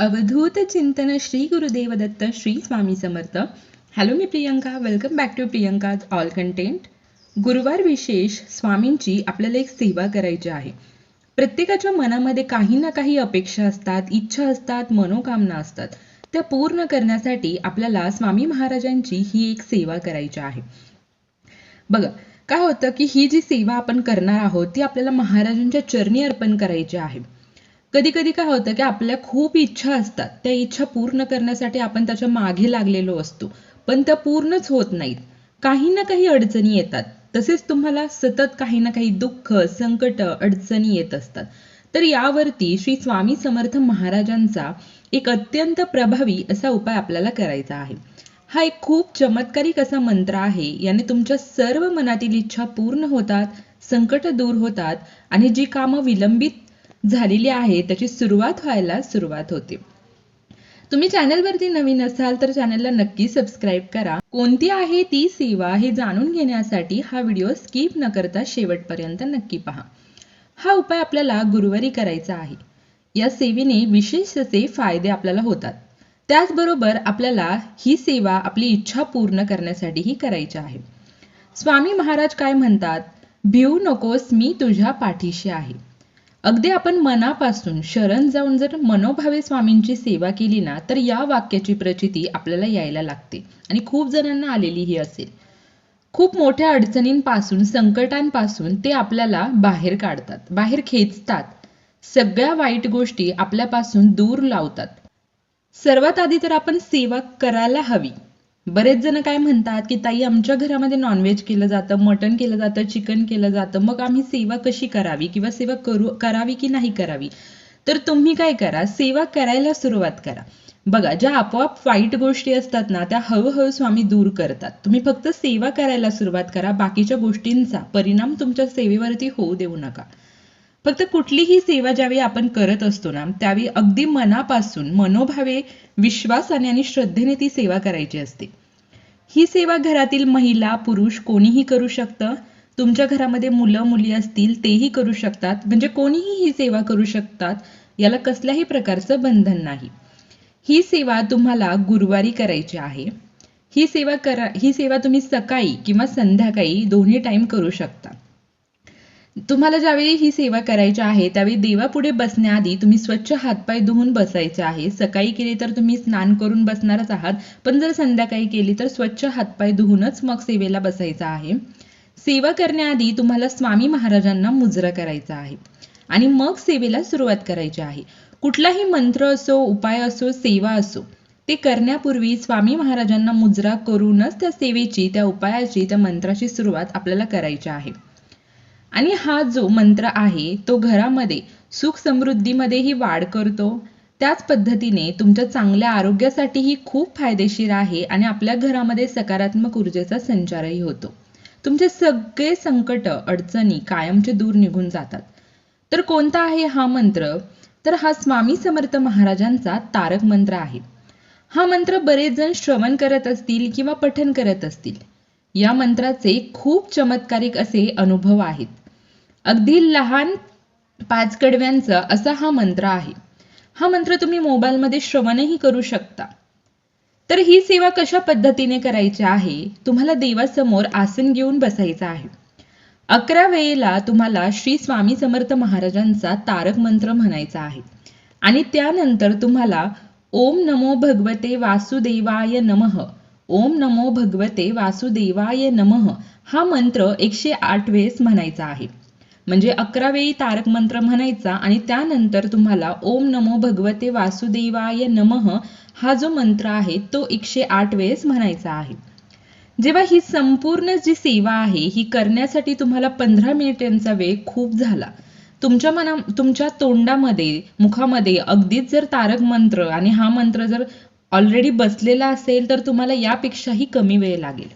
अवधूत चिंतन Shri Gurudev Datta Shri Swami Samarth. Hello me Priyanka welcome back to Priyanka all content गुरुवार विशेष स्वामींची आपल्याला एक सेवा करायची आहे. प्रत्येकाच्या मनामध्ये काही ना काही अपेक्षा असतात इच्छा असतात मनोकामना असतात. त्या पूर्ण करण्यासाठी आपल्याला स्वामी महाराजांची ही एक सेवा करायची आहे. बघा काय होतं की ही जी सेवा आपण करणार आहोत ती आपल्याला महाराजांच्या चरणी अर्पण करायची आहे. कधी कधी काय होतं की आपल्या खूप इच्छा असतात. त्या इच्छा पूर्ण करण्यासाठी आपण त्याच्यामागे लागलेलो असतो. पण त्या पूर्णच होत नाहीत. काही ना काही अडचणी येतात. तसेच तुम्हाला सतत काही ना काही दुःख संकट अडचणी येत असतात. तर यावरती श्री स्वामी समर्थ महाराजांचा एक अत्यंत प्रभावी असा उपाय आपल्याला करायचा आहे. हा एक खूप चमत्कारिक असा मंत्र आहे. याने तुमच्या सर्व मनातील इच्छा पूर्ण होतात संकट दूर होतात आणि जी कामं विलंबित झालेली आहे त्याची सुरुवात व्हायला सुरुवात होते. तुम्ही चॅनलवरती नवीन असाल तर चॅनलला नक्की सबस्क्राईब करा. कोणती आहे ती सेवा हे जाणून घेण्यासाठी हा व्हिडिओ स्किप न करता शेवटपर्यंत नक्की पहा. हा उपाय आपल्याला गुरुवारी करायचा आहे. या सेवेने विशेष असे फायदे आपल्याला होतात. त्याचबरोबर आपल्याला ही सेवा आपली इच्छा पूर्ण करण्यासाठीही करायची आहे. स्वामी महाराज काय म्हणतात? भिऊ नकोस मी तुझ्या पाठीशी आहे. अगदी आपण मनापासून शरण जाऊन जर मनोभावे स्वामींची सेवा केली ना तर या वाक्याची प्रचिती आपल्याला यायला लागते. आणि खूप जणांना आलेली ही असेल. खूप मोठ्या अडचणींपासून संकटांपासून ते आपल्याला बाहेर काढतात बाहेर खेचतात. सगळ्या वाईट गोष्टी आपल्यापासून दूर लावतात. सर्वात आधी तर आपण सेवा करायला हवी. बरेच जण काय म्हणतात की ताई आमच्या घरामध्ये नॉनव्हेज केलं जातं मटण केलं जातं चिकन केलं जातं मग आम्ही सेवा कशी करावी किंवा सेवा करू करावी की नाही करावी? तर तुम्ही काय करा सेवा करायला सुरुवात करा. बघा ज्या आपोआप वाईट गोष्टी असतात ना त्या हळूहळू स्वामी दूर करतात. तुम्ही फक्त सेवा करायला सुरुवात करा बाकीच्या गोष्टींचा परिणाम तुमच्या सेवेवरती होऊ देऊ नका. फक्त कुठलीही सेवा ज्यावेळी आपण करत असतो ना त्यावेळी अगदी मनापासून मनोभावे विश्वासाने आणि श्रद्धेने ती सेवा करायची असते. ही सेवा घरातील महिला पुरुष कोणीही करू शकतं? तुमच्या घरामध्ये मुलं मुली असतील तेही करू शकतात. म्हणजे कोणीही ही सेवा करू शकतात. याला कसल्याही प्रकारचं बंधन नाही. ही सेवा तुम्हाला गुरुवारी करायची आहे. ही सेवा करा ही सेवा तुम्ही सकाळी किंवा संध्याकाळी दोन्ही टाइम करू शकता. तुम्हाला ज्यावेळी ही सेवा करायची आहे त्यावेळी देवापुढे बसण्याआधी तुम्ही स्वच्छ हातपाय धुवून बसायचे आहे. सकाळी केली तर तुम्ही स्नान करून बसणारच आहात पण जर संध्याकाळी केली तर स्वच्छ हातपाय धुवूनच मग सेवेला बसायचं आहे. सेवा करण्याआधी तुम्हाला स्वामी महाराजांना मुजरा करायचा आहे आणि मग सेवेला सुरुवात करायची आहे. कुठलाही मंत्र असो उपाय असो सेवा असो ते करण्यापूर्वी स्वामी महाराजांना मुजरा करूनच त्या सेवेची त्या उपायाची त्या मंत्राची सुरुवात आपल्याला करायची आहे. आणि हा जो मंत्र आहे तो घरामध्ये सुख समृद्धीमध्येही वाढ करतो. त्याच पद्धतीने तुमच्या चांगल्या आरोग्यासाठीही खूप फायदेशीर आहे आणि आपल्या घरामध्ये सकारात्मक ऊर्जेचा संचारही होतो. तुमचे सगळे संकट अडचणी कायमचे दूर निघून जातात. तर कोणता आहे हा मंत्र? तर हा स्वामी समर्थ महाराजांचा तारक मंत्र आहे. हा मंत्र बरेच जण श्रवण करत असतील किंवा पठन करत असतील. या मंत्राचे खूप चमत्कारिक असे अनुभव आहेत. अगदी लहान पाच कडव्यांचा असा हा मंत्र आहे. हा मंत्र तुम्ही मोबाईलमध्ये श्रवणही करू शकता. तर ही सेवा कशा पद्धतीने करायची आहे? तुम्हाला देवासमोर आसन घेऊन बसायचं आहे. अकरा वेळेला तुम्हाला श्री स्वामी समर्थ महाराजांचा तारक मंत्र म्हणायचा आहे. आणि त्यानंतर तुम्हाला ओम नमो भगवते वासुदेवाय नमः ओम नमो भगवते वासुदेवाय नमः हा मंत्र एकशे आठ वेळेस म्हणायचा आहे. म्हणजे अकरा वेळी तारक मंत्र म्हणायचा आणि त्यानंतर तुम्हाला ओम नमो भगवते वासुदेवाय नमः हा जो मंत्र आहे तो एकशे आठ वेळेस म्हणायचा आहे. जेव्हा ही संपूर्ण जी सेवा आहे ही करण्यासाठी तुम्हाला पंधरा मिनिटांचा वेळ खूप झाला. तुमच्या मना तुमच्या तोंडामध्ये मुखामध्ये अगदीच जर तारक मंत्र आणि हा मंत्र जर ऑलरेडी बसलेला असेल तर तुम्हाला यापेक्षाही कमी वेळ लागेल.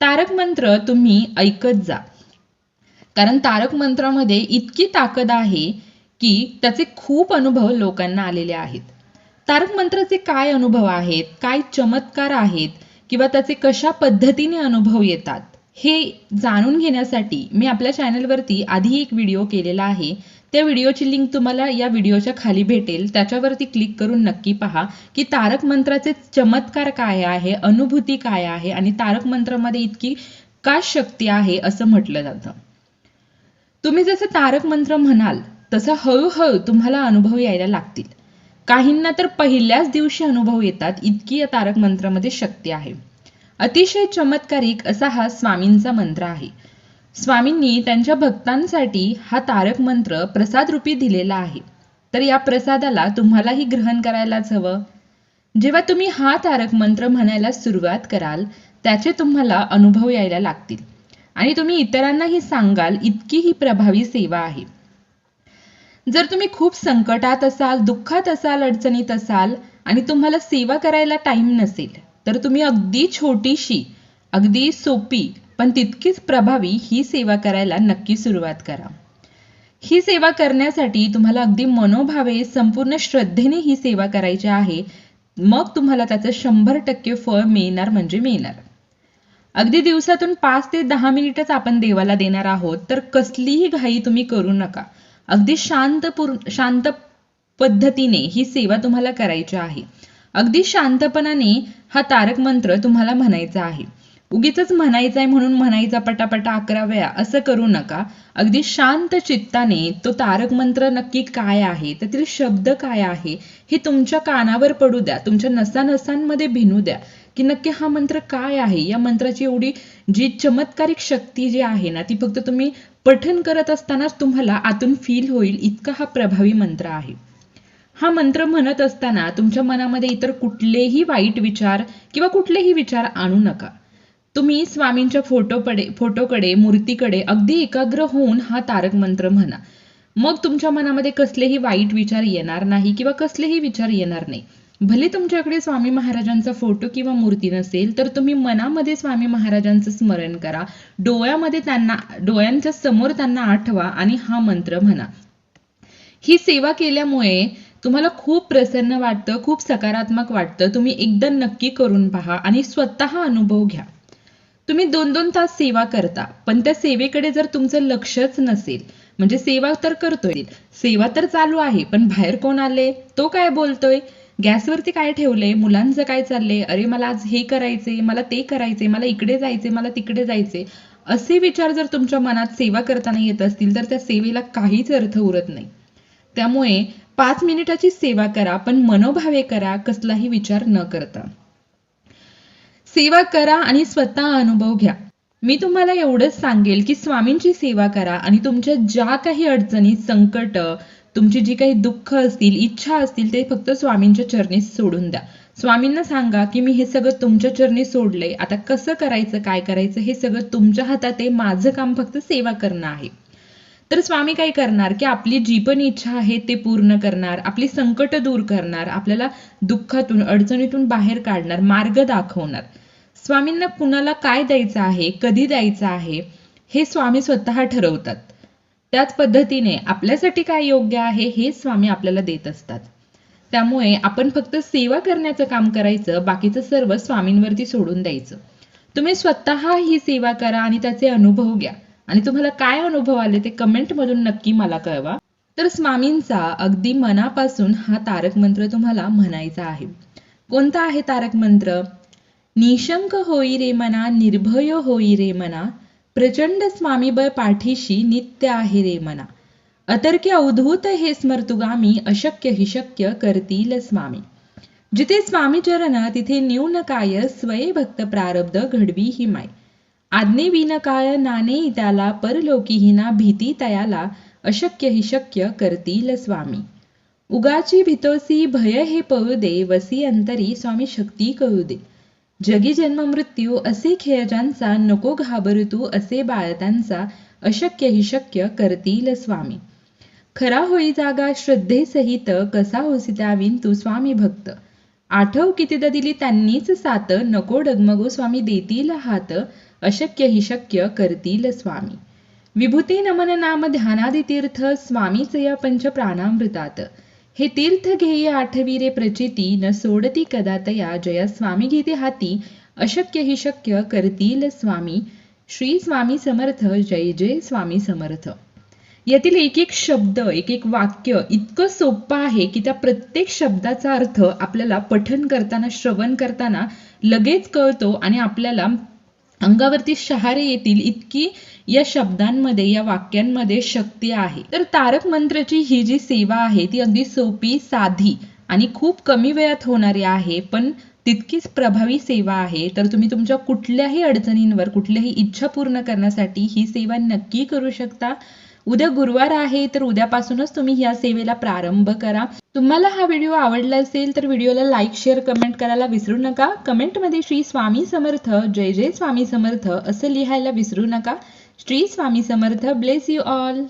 तारक मंत्र तुम्ही ऐकत जा. कारण तारक मंत्रामध्ये इतकी ताकद आहे की त्याचे खूप अनुभव लोकांना आलेले आहेत. तारक मंत्राचे काय अनुभव आहेत? काय चमत्कार आहेत? किंवा त्याचे कशा पद्धतीने अनुभव येतात? हे जाणून घेण्यासाठी मी आपल्या चॅनलवरती आधी एक व्हिडिओ केलेला आहे. त्या व्हिडिओची लिंक तुम्हाला या व्हिडिओच्या खाली भेटेल. त्याच्यावरती क्लिक करून नक्की पहा की तारक मंत्राचे चमत्कार काय आहे अनुभूती काय आहे आणि तारक मंत्रामध्ये इतकी का शक्ती आहे असं म्हटलं जातं. तुम्ही जसं तारक मंत्र म्हणाल तसं हळूहळू तुम्हाला अनुभव यायला लागतील. काहींना तर पहिल्याच दिवशी अनुभव येतात इतकी या तारक मंत्रामध्ये शक्ती आहे. अतिशय चमत्कारिक असा हा स्वामींचा मंत्र आहे. स्वामींनी त्यांच्या भक्तांसाठी हा तारक मंत्र प्रसाद रूपी दिलेला आहे. तर या प्रसादाला तुम्हालाही ग्रहण करायलाच हवं. जेव्हा तुम्ही हा तारक मंत्र म्हणायला सुरुवात कराल त्याचे तुम्हाला अनुभव यायला लागतील. आणि तुम्ही इतरांनाही सांगाल इतकी ही प्रभावी सेवा आहे. जर तुम्ही खूप संकटात असाल दुःखात असाल अडचणीत असाल आणि तुम्हाला सेवा करायला टाइम नसेल तर तुम्ही अगदी छोटीशी अगदी सोपी पण तितकीच प्रभावी ही सेवा करायला नक्की सुरुवात करा. ही सेवा करण्यासाठी तुम्हाला अगदी मनोभावे संपूर्ण श्रद्धेने ही सेवा करायची आहे. मग तुम्हाला त्याचं शंभर टक्के फळ मिळणार म्हणजे मिळणार. अगदी दिवसातून पाच ते दहा मिनिटच आपण देवाला देणार आहोत तर कसलीही घाई तुम्ही करू नका. अगदी शांत शांत पद्धतीने ही सेवा तुम्हाला करायची आहे. अगदी शांतपणाने हा तारक मंत्र तुम्हाला म्हणायचा आहे. उगीच म्हणायचा आहे म्हणून म्हणायचा पटापटा अकरा वेळा असं करू नका. अगदी शांत चित्ताने तो तारक मंत्र नक्की काय आहे त्यातील शब्द काय आहे हे तुमच्या कानावर पडू द्या तुमच्या नसानसांमध्ये भिनू द्या. की नक्की हा मंत्र काय आहे? या मंत्राची एवढी जी चमत्कारिक शक्ती जी आहे ना ती फक्त तुम्ही पठन करत असतानाच तुम्हाला आतून फील होईल इतका हा प्रभावी मंत्र आहे. हा मंत्र म्हणत असताना तुमच्या मनामध्ये इतर कुठलेही वाईट विचार किंवा कुठलेही विचार आणू नका. तुम्ही स्वामींच्या फोटोकडे फोटोकडे मूर्तीकडे अगदी एकाग्र होऊन हा तारक मंत्र म्हणा. मग तुमच्या मनामध्ये कसलेही वाईट विचार येणार नाही किंवा कसलेही विचार येणार नाही. भले तुमच्याकडे स्वामी महाराजांचा फोटो किंवा मूर्ती नसेल तर तुम्ही मनामध्ये स्वामी महाराजांचं स्मरण करा. डोळ्यामध्ये त्यांना डोळ्यांच्या समोर त्यांना आठवा आणि हा मंत्र म्हणा. ही सेवा केल्यामुळे तुम्हाला खूप प्रसन्न वाटतं खूप सकारात्मक वाटतं. तुम्ही एकदा नक्की करून पहा आणि स्वतः अनुभव घ्या. तुम्ही दोन दोन तास सेवा करता पण त्या सेवेकडे जर तुमचं लक्षच नसेल म्हणजे सेवा तर करतोय सेवा तर चालू आहे पण बाहेर कोण आले तो काय बोलतोय? गॅसवरती काय ठेवलंय? मुलांचं काय चाललंय? अरे मला आज हे करायचे मला ते करायचे मला इकडे जायचे मला तिकडे जायचे असे विचार जर तुमच्या मनात सेवा करताना येत असतील तर त्या सेवेला काहीच अर्थ उरत नाही. त्यामुळे पाच मिनिटाची सेवा करा पण मनोभावे करा कसलाही विचार न करता. सेवा करा आणि स्वतः अनुभव घ्या. मी तुम्हाला एवढंच सांगेल की स्वामींची सेवा करा आणि तुमच्या ज्या काही अडचणी संकट तुमची जी काही दुःख असतील इच्छा असतील ते फक्त स्वामींच्या चरणी सोडून द्या. स्वामींना सांगा की मी हे सगळं तुमच्या चरणी सोडलंय. आता कसं करायचं काय करायचं हे सगळं तुमच्या हातात आहे. माझं काम फक्त सेवा करणं आहे. तर स्वामी काय करणार की आपली जी पण इच्छा आहे ते पूर्ण करणार आपली संकट दूर करणार आपल्याला दुःखातून अडचणीतून बाहेर काढणार मार्ग दाखवणार. स्वामींना कुणाला काय द्यायचं आहे कधी द्यायचं आहे हे स्वामी स्वतः ठरवतात. त्याच पद्धतीने आपल्यासाठी काय योग्य आहे हे स्वामी आपल्याला देत असतात. त्यामुळे आपण फक्त सेवा करण्याचं काम करायचं बाकीचं सर्व स्वामींवरती सोडून द्यायचं. तुम्ही स्वतः ही सेवा करा आणि त्याचे अनुभव घ्या. आणि तुम्हाला काय अनुभव आले ते कमेंटमधून नक्की मला कळवा. तर स्वामींचा अगदी मनापासून हा तारक मंत्र तुम्हाला म्हणायचा आहे. कोणता आहे तारक मंत्र? निशंक होई रे मना निर्भय होई रे मना प्रचंड स्वामीबळ पाठीशी नित्य आहे रे मना. अतर्क्य अवधूत हे स्मर्तुगामी अशक्य हिशक्य करतील स्वामी. जिथे स्वामी चरण तिथे न्यून काय स्वये भक्त प्रारब्ध घडवी ही माय. आज्ञे विनकाय नाने त्याला परलोकीहीना भीती तयाला अशक्य हि शक्य करतील स्वामी. उगाची भितोसी भय हे पळू दे वसी अंतरी स्वामी शक्ती कळू दे. जगी जन्म मृत्यू असे खेळजांचा नको घाबरतू असे बाळतांचा अशक्य हि शक्य करतील स्वामी. खरा होई जागा श्रद्धेसहित कसा होसी त्याविन तू स्वामी भक्त. आठव कितीदा दिली त्यांनीच सात नको डगमगो स्वामी देतील हात अशक्य हि शक्य करतील स्वामी. विभूती नमन नाम ध्यानादितीर्थ स्वामीच या पंच प्राणामृतात हे तीर्थ घेय आठवी रे प्रचिती न सोडती कदातया जया स्वामी घेते हाती. अशक्य हि शक्य करतील स्वामी. श्री स्वामी समर्थ जय जय स्वामी समर्थ. यातील एक एक शब्द एक एक वाक्य इतकं सोपं आहे की त्या प्रत्येक शब्दाचा अर्थ आपल्याला पठन करताना श्रवण करताना लगेच कळतो आणि आपल्याला अंगावरती शहारे येतील इतकी या शब्दांमध्ये या वाक्यांमध्ये शक्ती आहे. तर तारक मंत्रची ही जी सेवा आहे ती अगदी सोपी साधी आणि खूप कमी वेळात होणारी आहे पण तितकीच प्रभावी सेवा आहे. तर तुम्ही तुमच्या कुठल्याही अडचणींवर कुठल्याही इच्छा पूर्ण करण्यासाठी ही सेवा नक्की करू शकता. उद्या गुरुवार आहे तर उद्यापासूनच तुम्ही या सेवेला प्रारंभ करा. तुम्हाला हा व्हिडिओ आवडला असेल तर व्हिडिओला लाईक शेअर कमेंट करायला विसरू नका. कमेंटमध्ये श्री स्वामी समर्थ जय जय स्वामी समर्थ असं लिहायला विसरू नका. Shri Swami Samarth bless you all